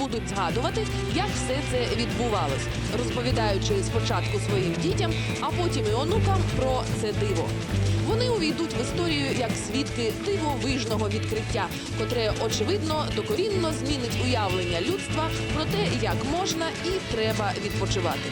будуть згадувати, як все це відбувалось, розповідаючи спочатку своїм дітям, а потім і онукам про це диво. Вони увійдуть в історію як свідки дивовижного відкриття, котре очевидно докорінно змінить уявлення людства про те, як можна і треба відпочивати.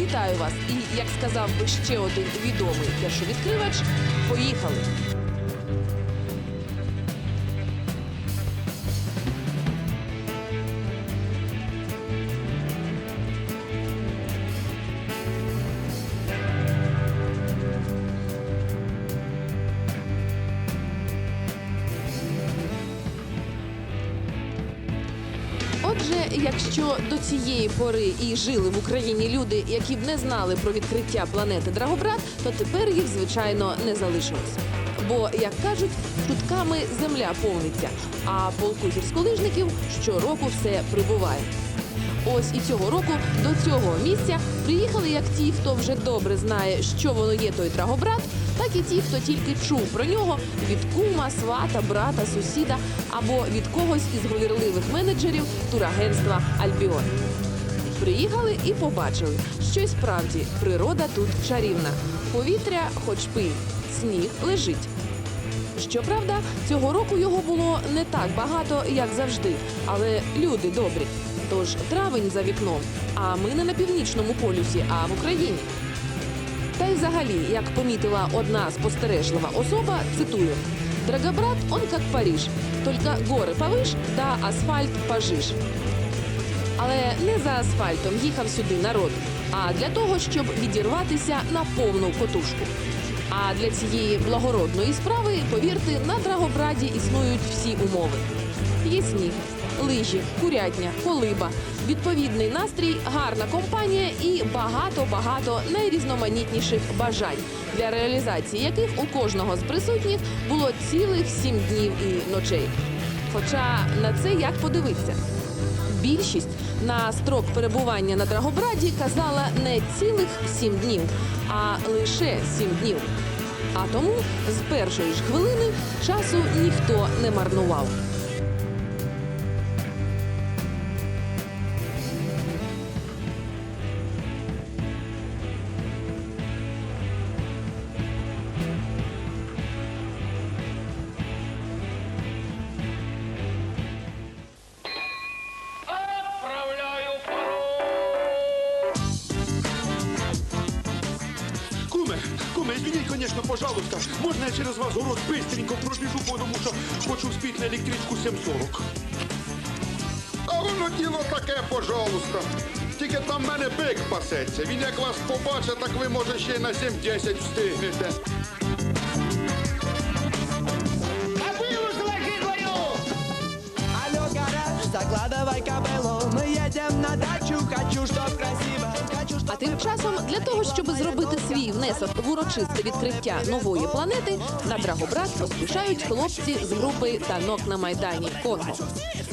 Вітаю вас! І як сказав би ще один відомий першовідкривач, поїхали! Якщо до цієї пори і жили в Україні люди, які б не знали про відкриття планети Драгобрат, то тепер їх звичайно не залишилось. Бо, як кажуть, чутками земля повниться, а полку гірськолижників щороку все прибуває. Ось і цього року до цього місця приїхали як ті, хто вже добре знає, що воно є той Драгобрат, так і ті, хто тільки чув про нього від кума, свата, брата, сусіда або від когось із говірливих менеджерів турагентства Альбіон. Приїхали і побачили, що й справді природа тут чарівна. Повітря, хоч пий, сніг лежить. Щоправда, цього року його було не так багато, як завжди, але люди добрі. Тож травень за вікном, а ми не на північному полюсі, а в Україні. Та й взагалі, як помітила одна спостережлива особа, цитую: Драгобрат, он как Париж, только гори повиш, да асфальт пожиш. Але не за асфальтом їхав сюди народ, а для того, щоб відірватися на повну котушку. А для цієї благородної справи, повірте, на Драгобраді існують всі умови. Є сніг, лижі, курятня, колиба, відповідний настрій, гарна компанія і багато-багато найрізноманітніших бажань, для реалізації яких у кожного з присутніх було цілих сім днів і ночей. Хоча на це як подивитися. Більшість на строк перебування на Драгобраді казала не цілих сім днів, а лише сім днів. А тому з першої ж хвилини часу ніхто не марнував. пожалуйста. Можно я через вас город быстренько пробіжу, потому що хочу спіти на електричку 7.40. А воно діло таке, пожалуйста. Тільки там в мене бик пасеться. Він як вас побачить, так ви може ще й на 7-10 встигнете. Алло, гараж, закладывай кобылу А тим часом для того, щоб зробити свій внесок в урочисте відкриття нової планети, на Драгобрат поспішають хлопці з групи танок на майдані Конго.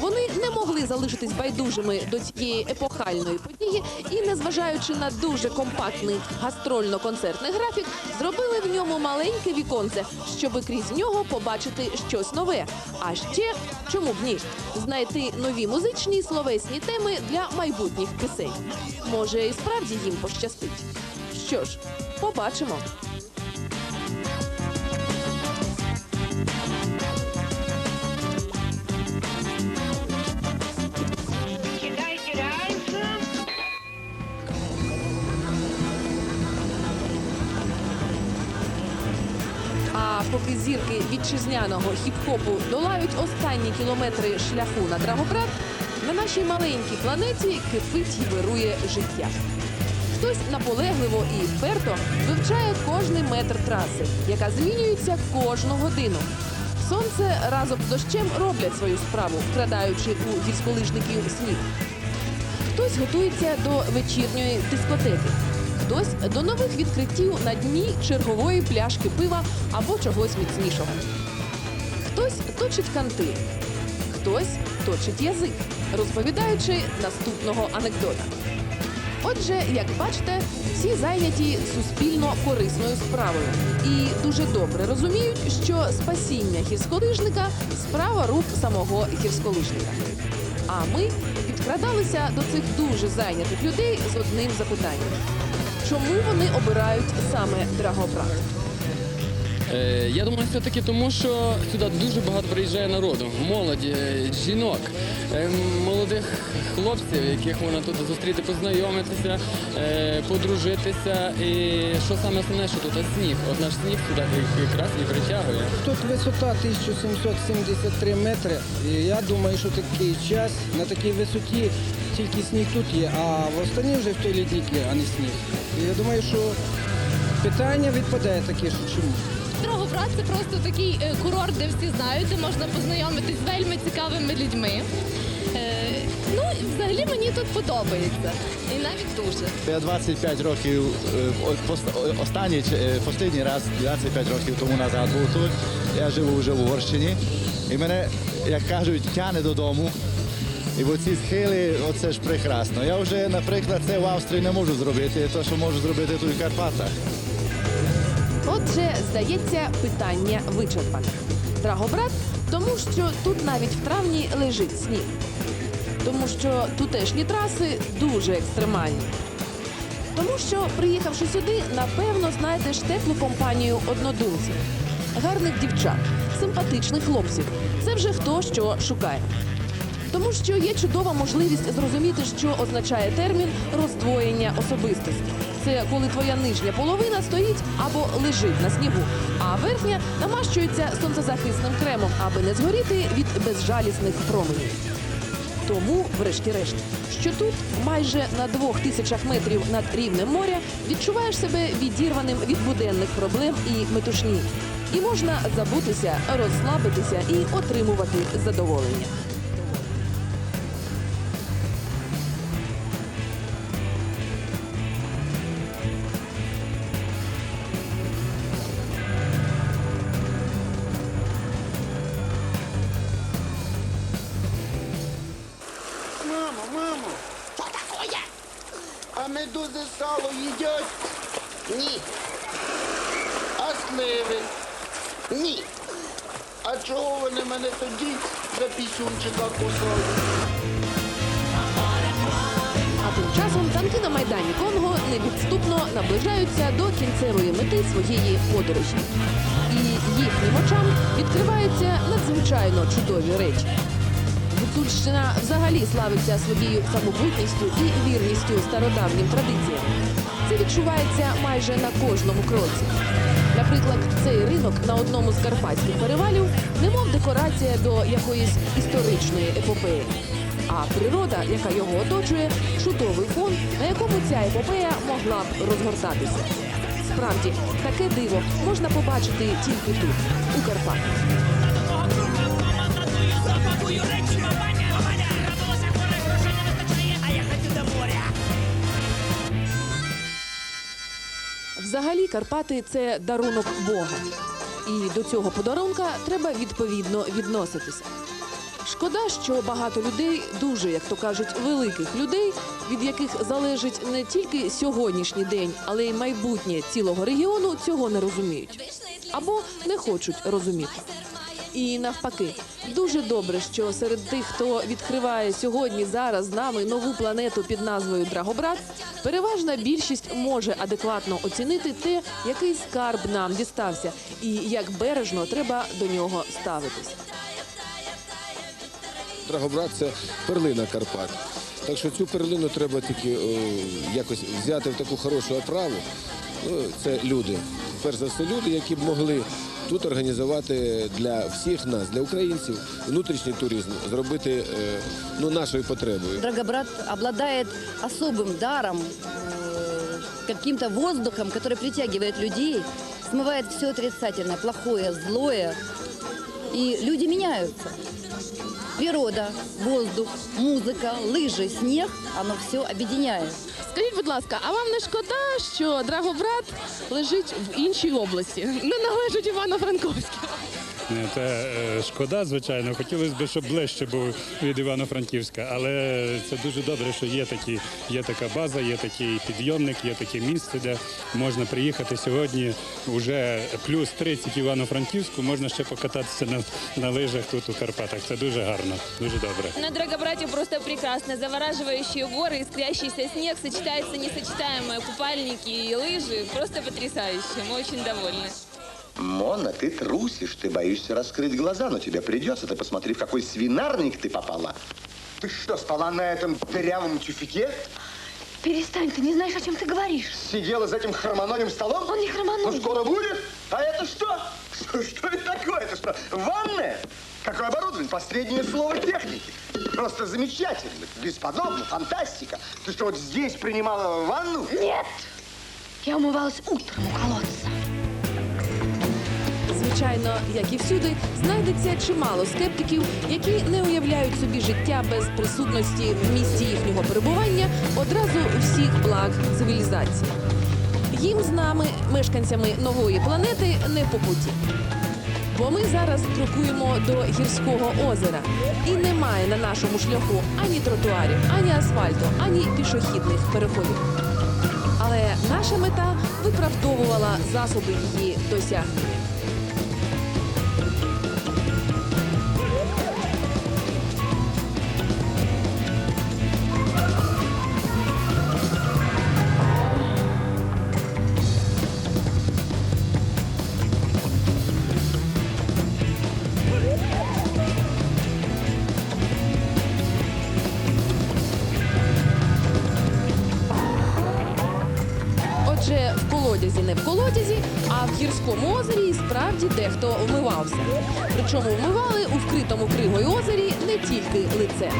Вони не могли залишитись байдужими до цієї епохальної події і, незважаючи на дуже компактний гастрольно-концертний графік, зробили в ньому маленьке віконце, щоб крізь нього побачити щось нове. А ще чому б ні? Знайти нові музичні і словесні теми для майбутніх пісень. Може, і справді їм пощастить. Що ж, побачимо. Поки зірки вітчизняного хіп-хопу долають останні кілометри шляху на Драгобрат, на нашій маленькій планеті кипить і вирує життя. Хтось наполегливо і вперто вивчає кожний метр траси, яка змінюється кожну годину. Сонце разом з дощем роблять свою справу, вкрадаючи у гірськолижників сніг. Хтось готується до вечірньої дискотеки, хтось до нових відкриттів на дні чергової пляшки пива або чогось міцнішого. Хтось точить канти, хтось точить язик, розповідаючи наступного анекдота. Отже, як бачите, всі зайняті суспільно корисною справою і дуже добре розуміють, що спасіння гірськолижника справа рук самого гірськолижника. А ми підкрадалися до цих дуже зайнятих людей з одним запитанням: чому вони обирають саме Драгобрат? Е, Я думаю, все-таки тому, що сюди дуже багато приїжджає народу, молоді, е, жінок, е, молодих хлопців, яких можна тут зустріти, познайомитися, е, подружитися. І що саме основне, що тут сніг. От наш сніг сюди якраз і притягує. Тут висота 1773 метри. І я думаю, що такий час на такій висоті тільки сніг тут є, а в останній вже в той лідники, а не сніг. І я думаю, що питання відпадає таке, що чому. Дрогобрат це просто такий е, курорт, де всі знають, де можна познайомитись з вельми цікавими людьми. Е, ну, взагалі мені тут подобається. І навіть дуже. Я 25 років, е, останній, останній раз 25 років тому назад був тут. Я живу вже в Угорщині. І мене, як кажуть, тяне додому. І оці схили, оце ж прекрасно. Я вже, наприклад, це в Австрії не можу зробити, те, що можу зробити тут в Карпатах. Отже, здається, питання вичерпане. Драгобрат, тому що тут навіть в травні лежить сніг. Тому що тутешні траси дуже екстремальні. Тому що, приїхавши сюди, напевно знайдеш теплу компанію однодумців, гарних дівчат, симпатичних хлопців. Це вже хто що шукає. Тому що є чудова можливість зрозуміти, що означає термін роздвоєння особистості. Це коли твоя нижня половина стоїть або лежить на снігу, а верхня намащується сонцезахисним кремом, аби не згоріти від безжалісних променів. Тому, врешті-решт, що тут, майже на двох тисячах метрів над рівнем моря, відчуваєш себе відірваним від буденних проблем і метушні. І можна забутися, розслабитися і отримувати задоволення. Медузи сало їдять? Ні. А сливи? Ні. А чого вони мене тоді за пісюнчика кусають? А тим часом танки на майдані Конго невідступно наближаються до кінцевої мети своєї подорожі. І їхнім очам відкриваються надзвичайно чудові речі. Гуцульщина взагалі славиться своєю самобутністю і вірністю стародавнім традиціям. Це відчувається майже на кожному кроці. Наприклад, цей ринок на одному з карпатських перевалів немов декорація до якоїсь історичної епопеї. А природа, яка його оточує, чудовий фон, на якому ця епопея могла б розгортатися. Справді, таке диво можна побачити тільки тут, у Карпатах. Взагалі, Карпати це дарунок Бога. І до цього подарунка треба відповідно відноситися. Шкода, що багато людей, дуже, як то кажуть, великих людей, від яких залежить не тільки сьогоднішній день, але й майбутнє цілого регіону, цього не розуміють або не хочуть розуміти. І навпаки, дуже добре, що серед тих, хто відкриває сьогодні зараз з нами нову планету під назвою Драгобрат, переважна більшість може адекватно оцінити те, який скарб нам дістався, і як бережно треба до нього ставитись. Драгобрат це перлина Карпат. Так що цю перлину треба тільки о, якось взяти в таку хорошу оправу. Ну, це люди. Перш за все, люди, які б могли тут організувати для всіх нас, для українців, внутрішній туризм, зробити е, ну, нашою потребою. Драгобрат обладает особым даром, э, каким-то воздухом, который притягивает людей, смывает все отрицательное, плохое, злое. И люди меняются. Природа, воздух, музыка, лыжи, снег, оно все объединяет. Скажіть, будь ласка, а вам не шкода, що Драгобрат лежить в іншій області, не належить Івано-Франковській? Не, Це е, шкода, звичайно. Хотілося б, щоб ближче був від Івано-Франківська, але це дуже добре, що є такі, є така база, є такий підйомник, є таке місце, де можна приїхати сьогодні. Уже плюс 30 Івано-Франківську, можна ще покататися на, на лижах тут у Карпатах. Це дуже гарно, дуже добре. На Драгобрате просто прекрасно. Завораживающие горы, искрящийся снег, сочетается несочетаемые купальники и лыжи. Просто потрясающе. Мы очень довольны. Мона, ты трусишь, ты боишься раскрыть глаза, но тебе придется. Ты посмотри, в какой свинарник ты попала. Ты что, спала на этом дырявом тюфике? Перестань, ты не знаешь, о чем ты говоришь. Сидела за этим хромоногим столом? Он не хромоногий. Ну, скоро будет. А это что? Что, что это такое? Это что, ванная? Какое оборудование? Последнее слово техники. Просто замечательно, бесподобно, фантастика. Ты что, вот здесь принимала ванну? Нет! Я умывалась утром у колодца. Звичайно, як і всюди, знайдеться чимало скептиків, які не уявляють собі життя без присутності в місці їхнього перебування одразу всіх благ цивілізації. Їм з нами, мешканцями нової планети, не по путі. Бо ми зараз крокуємо до гірського озера, і немає на нашому шляху ані тротуарів, ані асфальту, ані пішохідних переходів. Але наша мета виправдовувала засоби її досягнення. Справді дехто вмивався. Причому вмивали у вкритому кригою озері не тільки лице.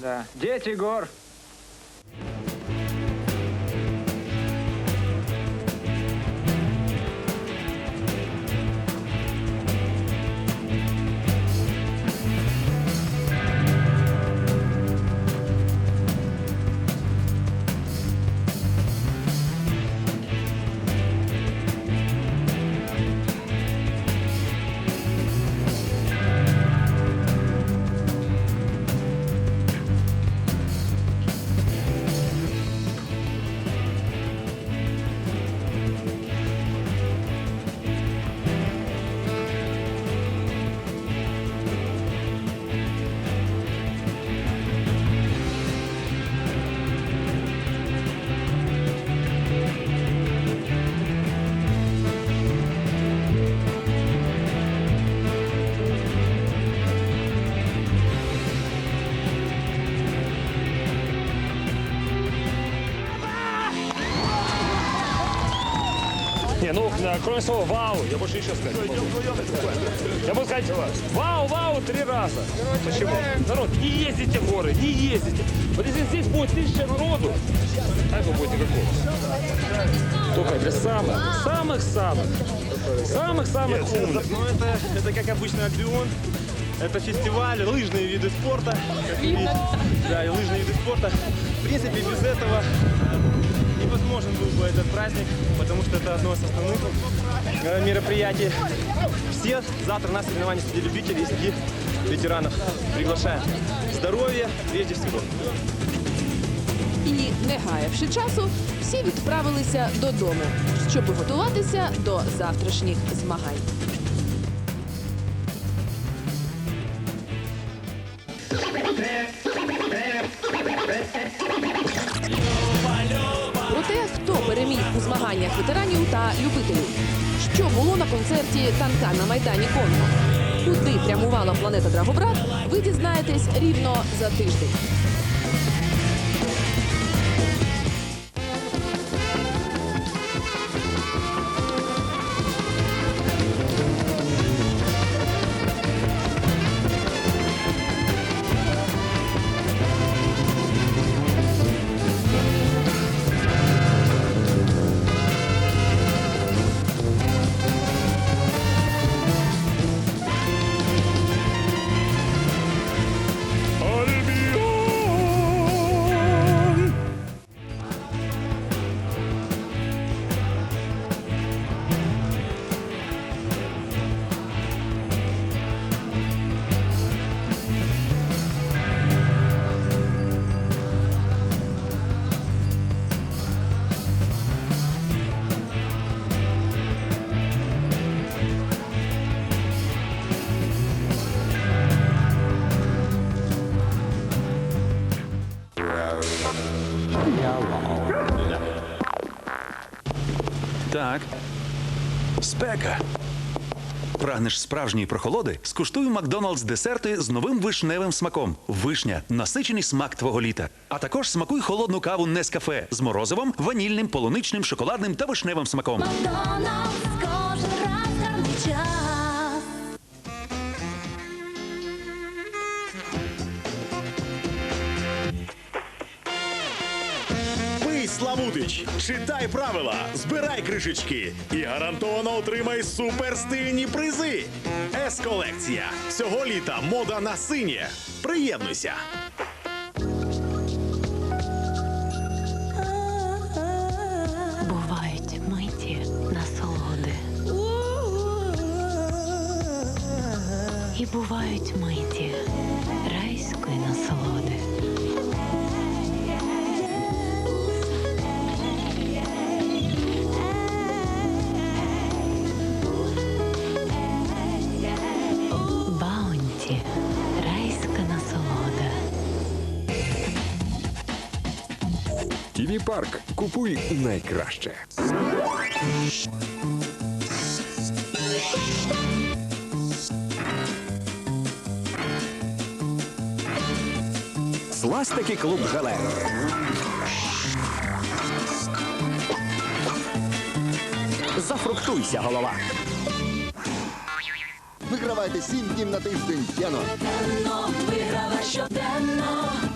Да, дети гор. Не, ну, э, кроме слова «вау», я больше ничего сказать не могу. Я могу сказать «вау, вау» три раза. Почему? Народ, не ездите в горы, не ездите. Вот если здесь будет тысяча народу, так будет никакого. Только для самых, самых-самых, самых-самых умных. Ну, это, это как обычно Альбион. Это фестиваль, лыжные виды спорта. Вы. Да, и лыжные виды спорта. В принципе, без этого э, невозможен был бы этот праздник, потому что это одно из основных э, мероприятий. Все завтра на соревнования среди любителей и среди ветеранов. Приглашаем. Здоровье прежде всего. І, не гаявши часу, всі відправилися додому, щоб готуватися до завтрашніх змагань. Ветеранів та любителів, що було на концерті танка на майдані Конго, куди прямувала планета Драгобрат, ви дізнаєтесь рівно за тиждень. Так. Спека. Прагнеш справжньої прохолоди? Скуштуй Макдоналдс десерти з новим вишневим смаком. Вишня насичений смак твого літа. А також смакуй холодну каву Нескафе з морозивом, ванільним, полуничним, шоколадним та вишневим смаком. Пий, читай правила, збирай кришечки і гарантовано отримай суперстильні призи. С-колекція. Цього літа мода на синє. Приєднуйся. Бувають миті насолоди. І бувають миті Тіві парк. Купуй найкраще. Сластики клуб Желе. Зафруктуйся, голова. Вигравайте 7 днів на тиждень. Яно. Виграва щоденно.